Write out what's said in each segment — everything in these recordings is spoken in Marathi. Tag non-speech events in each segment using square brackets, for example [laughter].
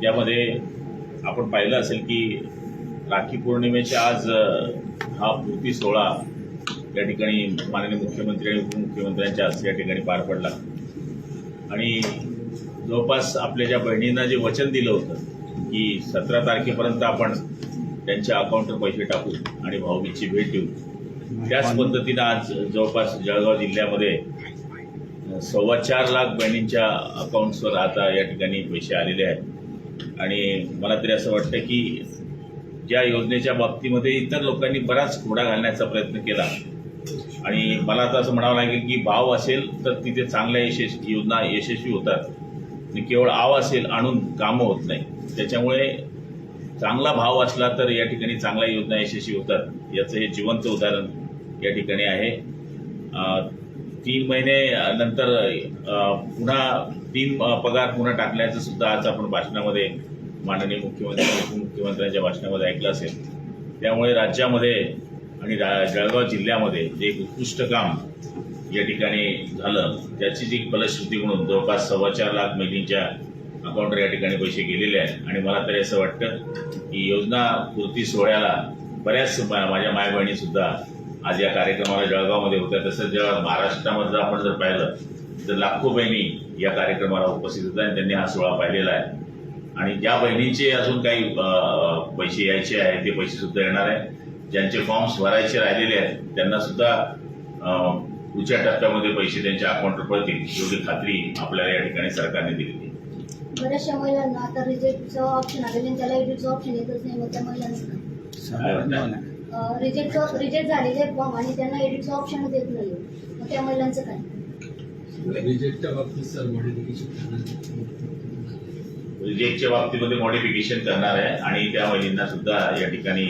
त्यामध्ये आपण पाहिलं असेल की राखी पौर्णिमेच्या आज हा पूर्ती सोहळा या ठिकाणी माननीय मुख्यमंत्री आणि उपमुख्यमंत्र्यांच्या हस्ते या ठिकाणी पार पडला. आणि जवळपास आपल्या ज्या बहिणींना जे वचन दिलं होतं की सतरा तारखेपर्यंत आपण त्यांच्या अकाउंटवर पैसे टाकू आणि भाऊबीजची भेट देऊ त्याच पद्धतीनं आज जवळपास जळगाव जिल्ह्यामध्ये सव्वा चार लाख बहिणींच्या अकाउंट्सवर आता या ठिकाणी पैसे आलेले आहेत. आणि मला तरी असं वाटतं की ज्या योजनेच्या बाबतीमध्ये इतर लोकांनी बराच घोडा घालण्याचा प्रयत्न केला. आणि मला आता असं म्हणावं लागेल की भाव असेल तर तिथे चांगल्या यशस्वी योजना यशस्वी होतात. आणि केवळ आव असेल आणून कामं होत नाही. त्याच्यामुळे चांगला भाव असला तर या ठिकाणी चांगल्या योजना यशस्वी होतात. याचं हे जिवंत उदाहरण या ठिकाणी आहे. तीन महिने नंतर पुन्हा तीन पगार पुन्हा टाकण्याचं सुद्धा आज आपण भाषणामध्ये माननीय मुख्यमंत्री उपमुख्यमंत्र्यांच्या भाषणामध्ये ऐकलं असेल. त्यामुळे राज्यामध्ये आणि रा जळगाव जिल्ह्यामध्ये जे एक उत्कृष्ट काम या ठिकाणी झालं त्याची जी फलश्रुती म्हणून जवळपास सव्वा चार लाख महिलांच्या अकाउंटवर या ठिकाणी पैसे गेलेले आहेत. आणि मला तरी असं वाटतं की योजना पूर्ती सोहळ्याला बऱ्याच माझ्या माय बहिणीसुद्धा आज या कार्यक्रमाला जळगावमध्ये होत्या. तसंच जेव्हा महाराष्ट्रामध्ये आपण जर पाहिलं तर लाखो बहिणी या कार्यक्रमाला उपस्थित होत्या आणि त्यांनी हा सोहळा पाहिलेला आहे. आणि ज्या बहिणींचे अजून काही पैसे यायचे आहेत ते पैसे सुद्धा येणार आहे ज्यांचे फॉर्म्स भरायचे राहिलेले आहेत त्यांना सुद्धा अं, पुढच्या टप्प्यामध्ये पैसे त्यांच्या अकाउंटवर पडतील एवढी खात्री आपल्याला या ठिकाणी सरकारने दिलेली आहे. बऱ्याचशा महिलांना आता रिजेक्टचं ऑप्शन आलेलं आणि त्याला एडिटचं ऑप्शन येतच नाही मग त्या वाटतं? रिजेक्ट रिजेक्ट झालेले फॉर्म आणि त्यांना एडिटचं ऑप्शनच येत नाही मग त्या महिलांचं काय? रिजेक्टच्या बाबतीत सर मॉडिफिकेशन रिजेक्टच्या बाबतीमध्ये मॉडिफिकेशन करणार आहे आणि त्या महिलांना सुद्धा या ठिकाणी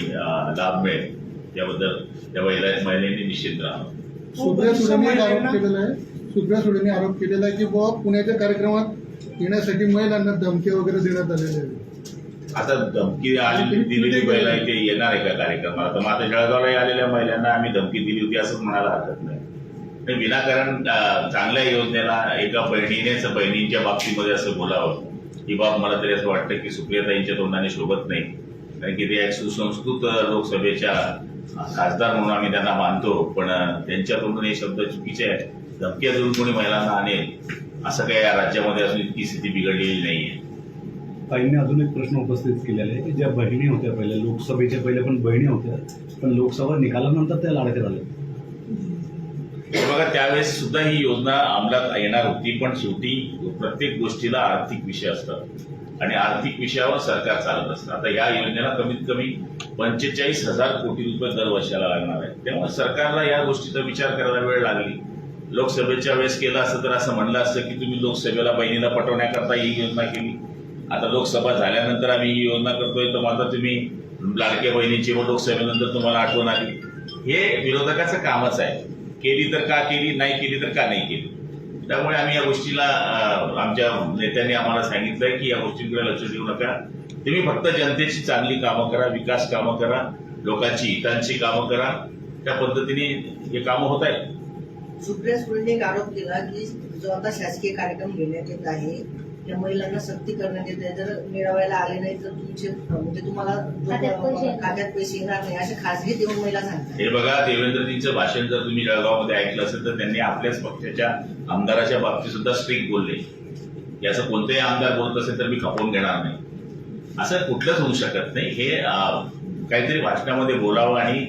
लाभ मिळेल. त्याबद्दल त्या महिला महिलांनी निश्चित राहावं. सुप्रिया सुळेने एक आरोप केलेला आहे. सुप्रिया सुळेने आरोप केलेला आहे की बुवा पुण्याच्या कार्यक्रमात येण्यासाठी महिलांना धमकी वगैरे देण्यात आलेले आहे. आता धमकी आलेली दिलेली महिला इथे येणार आहे का कार्यक्रमाला? तर मग आता जळगावला आलेल्या महिलांना आम्ही धमकी दिली होती असं म्हणायला हरकत नाही. विनाकारण चांगल्या योजनेला एका बहिणीनेच बहिणींच्या बाबतीमध्ये असं बोलावं. ही बाब मला तरी असं वाटतं की सुप्रियाताईंच्या तोंडाने शोभत नाही. कारण की ते एक सुसंस्कृत लोकसभेच्या खासदार म्हणून आम्ही त्यांना मानतो पण त्यांच्या तोंडून हे शब्द चुकीचे आहेत. धमक्या देऊन कोणी महिलांना आणेल असं काही या राज्यामध्ये अजून इतकी स्थिती बिघडलेली नाहीये. ताईंनी अजून एक प्रश्न उपस्थित केलेला आहे की ज्या बहिणी होत्या पहिल्या लोकसभेच्या पहिल्या पण बहिणी होत्या पण लोकसभा निकालानंतर त्या लाडक्या झाल्या. बघा त्यावेळेस सुद्धा ही योजना अंमलात येणार होती पण शेवटी प्रत्येक गोष्टीला आर्थिक विषय असतात. आणि आर्थिक विषयावर सरकार चालत असतं. आता या योजनेला कमीत कमी पंचेचाळीस हजार कोटी रुपये दर वर्षाला लागणार आहे त्यामुळे सरकारला या गोष्टीचा विचार करायला वेळ लागली. लोकसभेच्या वेळेस केलं असतं तर असं म्हणलं असतं की तुम्ही लोकसभेला बहिणीला पटवण्याकरता ही योजना केली. आता लोकसभा झाल्यानंतर आम्ही ही योजना करतोय तर आता तुम्ही लाडक्या बहिणीची व लोकसभेनंतर तुम्हाला आठवण आली. हे विरोधकाचं कामच आहे. केली तर का केली नाही केली तर का नाही केली? त्यामुळे आम्ही या गोष्टीला आमच्या नेत्यांनी आम्हाला सांगितलंय की या गोष्टींकडे लक्ष देऊ नका. तुम्ही फक्त जनतेची चांगली कामं करा विकास कामं करा लोकांची हितांची कामं करा. त्या पद्धतीने हे कामं होत आहेत. सुप्रिया सुळेने एक आरोप केला की जो आता शासकीय कार्यक्रम घेण्यात येत आहे त्या महिलांना सक्ती करण्यात येत. जर मिळवायला आले नाही तर तुमचे म्हणजे तुम्हाला खात्यात पैसे येणार. नाही. असे खासगी देऊन महिला सांगतात. हे बघा देवेंद्रजींचं भाषण जर तुम्ही जळगावमध्ये ऐकलं असेल तर त्यांनी आपल्याच पक्षाच्या आमदाराच्या बाबतीत सुद्धा स्ट्रिक बोलले. याचं कोणतेही आमदार बोलत असेल तर मी खपवून घेणार नाही. असं कुठलंच होऊ शकत नाही. हे काहीतरी भाषणामध्ये बोलावं आणि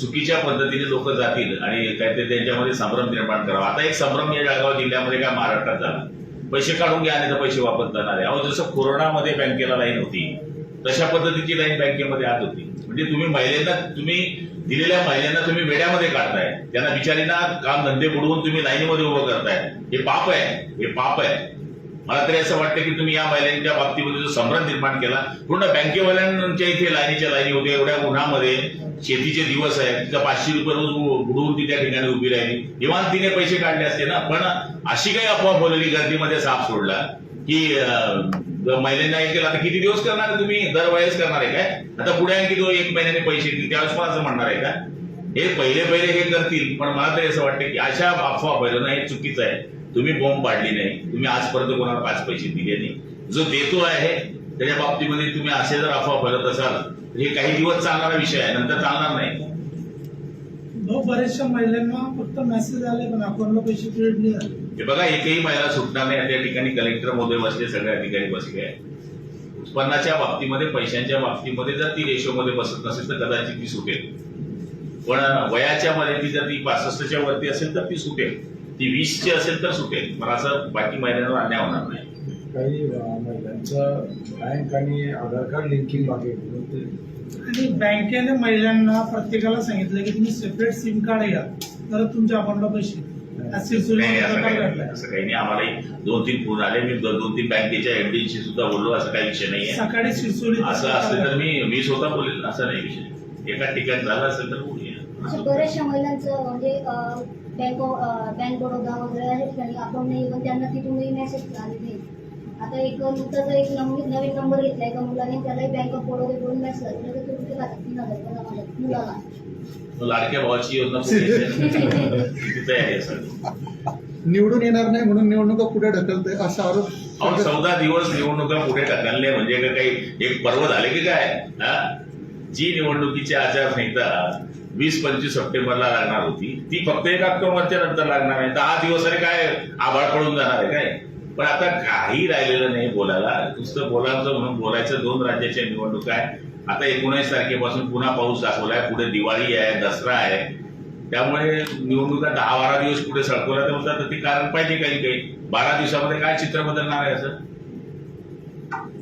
चुकीच्या पद्धतीने लोक जातील आणि काहीतरी त्यांच्यामध्ये संभ्रम निर्माण करावा. आता एक संभ्रम या जळगाव जिल्ह्यामध्ये काय महाराष्ट्रात झाला? पैसे काढून घ्या आणि तर पैसे वापस जाणार आहे. अहो जसं कोरोनामध्ये बँकेला लाईन होती तशा पद्धतीची लाईन बँकेमध्ये आत होती. म्हणजे तुम्ही महिलांना तुम्ही दिलेल्या महिलांना तुम्ही वेड्यामध्ये काढताय. त्यांना बिचारीना काम धंदे बुडवून तुम्ही लाईनीमध्ये उभं करताय. हे पाप आहे हे पाप आहे. मला तरी असं वाटतं की तुम्ही या महिलांच्या बाबतीमध्ये जो संभ्रम निर्माण केला पूर्ण बँकेवाल्यांच्या इथे लाईनीच्या लाईनी होत्या एवढ्या उन्हामध्ये शेतीचे दिवस आहेत तिथं पाचशे रुपये रोज बुडवून ती त्या ठिकाणी उभी राहिली. इमान तिने पैसे काढले असते ना पण अशी काही अफवा बोलली गर्दीमध्ये साप सोडला की महिलांना हे केला आता किती दिवस करणार तुम्ही? दरवेळेस करणार आहे काय? आता पुढे आणखी तो एक महिन्याने पैसे येतील त्यावेळेस पण असं म्हणणार आहे का? हे पहिले पहिले हे करतील पण मला तरी असं वाटतं की अशा अफवा पहिलं हे चुकीचं आहे. तुम्ही बॉम्ब पाडली नाही. तुम्ही आजपर्यंत कोणाला पाच पैसे दिले नाही. जो देतो आहे त्याच्या बाबतीमध्ये तुम्ही असे जर अफवा फैलत असाल तर हे काही दिवस चालणारा विषय आहे. नंतर चालणार नाही. बऱ्याचशा महिलांना फक्त मेसेज आले पण अकाउंटला पैसे क्रेडिट नाही झाले. हे बघा एकही महिला सुटणार नाही. त्या ठिकाणी कलेक्टर महोदय बसले सगळे अधिकारी बसले आहे उत्पन्नाच्या बाबतीमध्ये पैशांच्या बाबतीमध्ये जर ती रेशोमध्ये बसत नसेल तर कदाचित ती सुटेल. पण वयाच्या मध्ये ती जर ती पासष्टच्या वरती असेल तर ती सुटेल. ती वीसची असेल तर सुटेल. मला असं बाकी महिलांवर अन्याय होणार नाही. काही महिलांचं बँक आणि आधार कार्ड लिंकिंग ते आणि बँकेने महिलांना प्रत्येकाला सांगितलं की तुम्ही सेपरेट सिम कार्ड घ्या तर तुमच्या अकाउंटला पैसे. नाही असं काही घडलाय असं काही नाही. आम्हालाही दोन तीन फोन आले. मी दो- दोन तीन बँकेच्या एमडीशी सुद्धा बोललो. असं काही विषय नाही आहे सकाळी सिरसोली असं असलं तर मी मी स्वतः बोलेल. असं नाही विषय. एका ठिकाणी झालं असेल तर बोलूया. बऱ्याचशा महिलांचं म्हणजे अं, बँक बँक बडोदा वगैरे या ठिकाणी अकाउंट नाही पण त्यांना तिथूनही मेसेज आले नाही आता एक नुकताच एक नवीन नवीन नंबर घेतला एका मुलाने त्यालाही बँक ऑफ बडोद्याकडून मेसेज आला तर ते कुठे खातात तीन हजार रुपये जमा झाले मुलाला लाडक्या भावाची योजना [laughs] निवडून येणार नाही म्हणून निवडणुका पुढे ढकलते असा अहो आरोप चौदा दिवस निवडणुका पुढे ढकलले म्हणजे का काही एक पर्व झाले की काय? हा? जी निवडणुकीची आचारसंहिता वीस पंचवीस सप्टेंबरला लागणार होती. ती फक्त एक ऑक्टोबरच्या नंतर लागणार आहे. दहा दिवस अरे काय आभाळ पडून जाणार आहे काय? पण आता काही राहिलेलं नाही बोलायला. नुसतं बोलायचं म्हणून बोलायचं. दोन राज्याच्या निवडणुका आहे. आता एकोणीस तारखेपासून पुन्हा पाऊस दाखवलाय. पुढे दिवाळी आहे दसरा आहे. त्यामुळे निवडणुका दहा बारा दिवस पुढे सडकवल्या तर म्हणतात तर ते कारण पाहिजे काही काही. बारा दिवसामध्ये काय चित्र बदलणार आहे असं?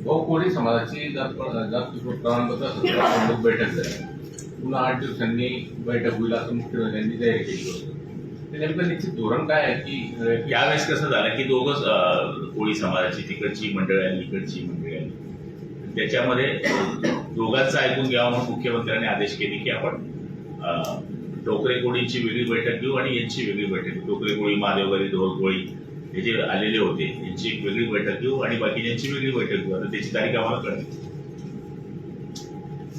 भाऊ कोळी समाजाची जात प्रमाणपत्र बैठक झाली. पुन्हा आठ दिवसांनी बैठक होईल असं मुख्यमंत्र्यांनी जाहीर केली होती. नेमकं निश्चित धोरण काय आहे की यावेळेस कसं झालं की दोघंच कोळी समाजाची तिकडची मंडळी आणि इकडची मंडळी आली त्याच्यामध्ये दोघांचं ऐकून घ्यावं म्हणून मुख्यमंत्र्यांनी आदेश केले की आपण टोकरे कोळींची वेगळी बैठक घेऊ आणि यांची वेगळी बैठक घेऊ. टोकरे कोळी महादेवगरी ढोल कोळी हे जे आलेले होते यांची एक वेगळी बैठक घेऊ आणि बाकी यांची वेगळी बैठक घेऊ. आता त्याची तारीख आम्हाला कळली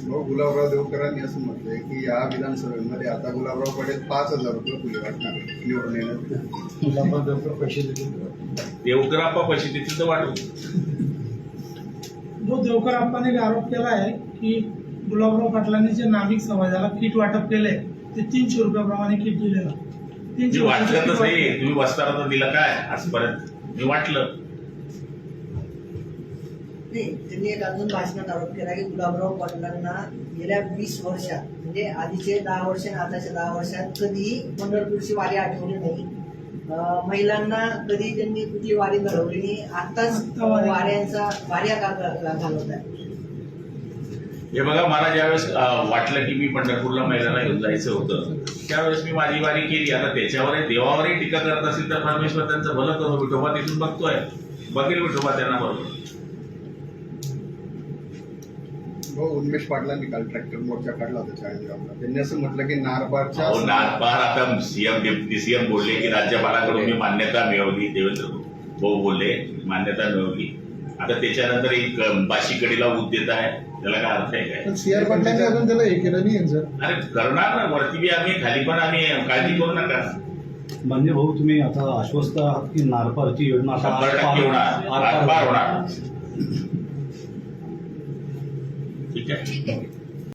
भाऊ गुलाबराव देवकरांनी असं म्हटलंय की या विधानसभेमध्ये आता गुलाबराव पटेल पाच हजार रुपये फुले वाटणार निवडून येण्यात. गुलाबराव देवकर पैसे देतील. का? देवकराप्पा पैसे देतील तर वाटू जो देवकर आप्पाने आरोप केला आहे की गुलाबराव पाटलांनी जे नाभिक समाजाला किट वाटप केलंय ते तीनशे रुपयाप्रमाणे किट दिलेलं. तीनशे वाटलं. तर. तुम्ही वस्तारा तर दिला काय? आजपर्यंत मी वाटलं. नाही त्यांनी एक अजून भाषणात आरोप केला की गुलाबराव पाटलांना गेल्या वीस वर्षात म्हणजे आधीचे दहा वर्ष आणि आताच्या दहा वर्षात कधी पंढरपूरची वारी आठवली नाही. महिलांना कधी त्यांनी कुठली वारी घडवली नाही. आताच. वाऱ्यांचा वाऱ्या घालवत आहे. हे बघा मला ज्यावेळेस वाटलं की मी पंढरपूरला महिलांना घेऊन जायचं होतं त्यावेळेस मी माझी वारी केली. आता त्याच्यावरही देवावरही टीका करत असेल तर परमेश्वर त्यांचं भलं करो. विठोबा तिथून बघतोय. बघेल विठोबा त्यांना बरोबर. भाऊ उन्मेष पाटलांनी काल ट्रॅक्टर मोर्चा काढला होता चाळीसगावला त्यांनी असं म्हटलं की नारपारच्या अहो नागपार आता सीएम डेप्युटी सीएम बोलले की राज्यपालाकडून मी मान्यता मिळवली देवेंद्र भाऊ बोलले मान्यता मिळवली. आता त्याच्यानंतर एक बाशीकडीला ऊत देत आहे त्याला काय अर्थ आहे काय? पण सी आर पाटलांनी अजून त्याला हे केलं नाही सर अरे करणार ना वरती बी आम्ही खाली पण आम्ही काळजी करू नका. म्हणजे भाऊ तुम्ही आता आश्वस्त आहात की नारपारची योजना आता शंभर आरपार- टक्के होणार. आरपार आरपार होणार. ठीक आहे ठीक आहे